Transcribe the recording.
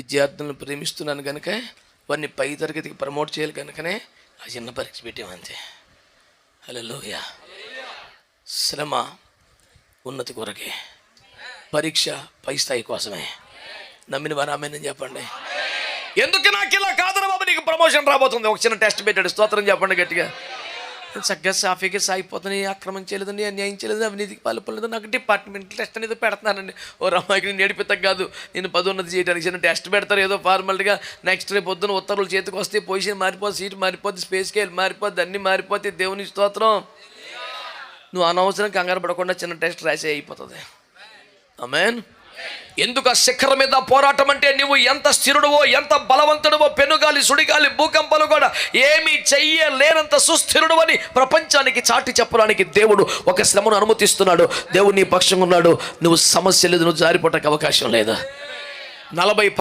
విద్యార్థులను ప్రేమిస్తున్నాను కనుక వారిని పై తరగతికి ప్రమోట్ చేయాలి కనుకనే ఆ చిన్న పరీక్ష పెట్టామంతే హలోయ శ్రమ ఉన్నతి కొరకే. పరీక్ష పై స్థాయి కోసమే. నమ్మిన వారు ఆమెనని చెప్పండి. ఎందుకు నాకు ఇలా కాదు బాబు నీకు ప్రమోషన్ రాబోతుంది? ఒక చిన్న టెస్ట్ పెట్టాడు. స్తోత్రం చెప్పండి గట్టిగా. చక్కగా సాఫీగా సాగిపోతున్నాయి అక్రమం చేయలేదండి అన్యాయం చేయలేదు అవినీతికి పాల్పడలేదు. నాకు డిపార్ట్మెంట్ టెస్ట్ అనేది పెడుతున్నానండి. ఓ రమ్మాయికి నేను నేర్పిస్తాం కాదు. నేను పదోన్నతి చేయడానికి చిన్న టెస్ట్ పెడతారు. ఏదో ఫార్మాలిటీగా నెక్స్ట్ రేపు పొద్దున ఉత్తర్వులు చేతికి వస్తే పొజిషన్ మారిపోద్ది సీట్ మారిపోద్ది స్పేస్ స్కేల్ మారిపోద్ది అన్నీ మారిపోతే దేవుని స్తోత్రం. నువ్వు అనవసరం కంగారు పడకుండా చిన్న టెస్ట్ రాసే అయిపోతుంది. ఆమెన్ ఎందుకు ఆ శిఖరం మీద పోరాటం అంటే నువ్వు ఎంత స్థిరుడువో ఎంత బలవంతుడువో పెనుగాలి సుడిగాలి భూకంపాలు కూడా ఏమీ చెయ్యలేనంత సుస్థిరుడు అని ప్రపంచానికి చాటి చెప్పడానికి దేవుడు ఒక శ్రమను అనుమతిస్తున్నాడు. దేవుడు నీ పక్షంగా ఉన్నాడు. నువ్వు సమస్య లేదు నువ్వు జారిపోవటానికి అవకాశం లేదా? నలభై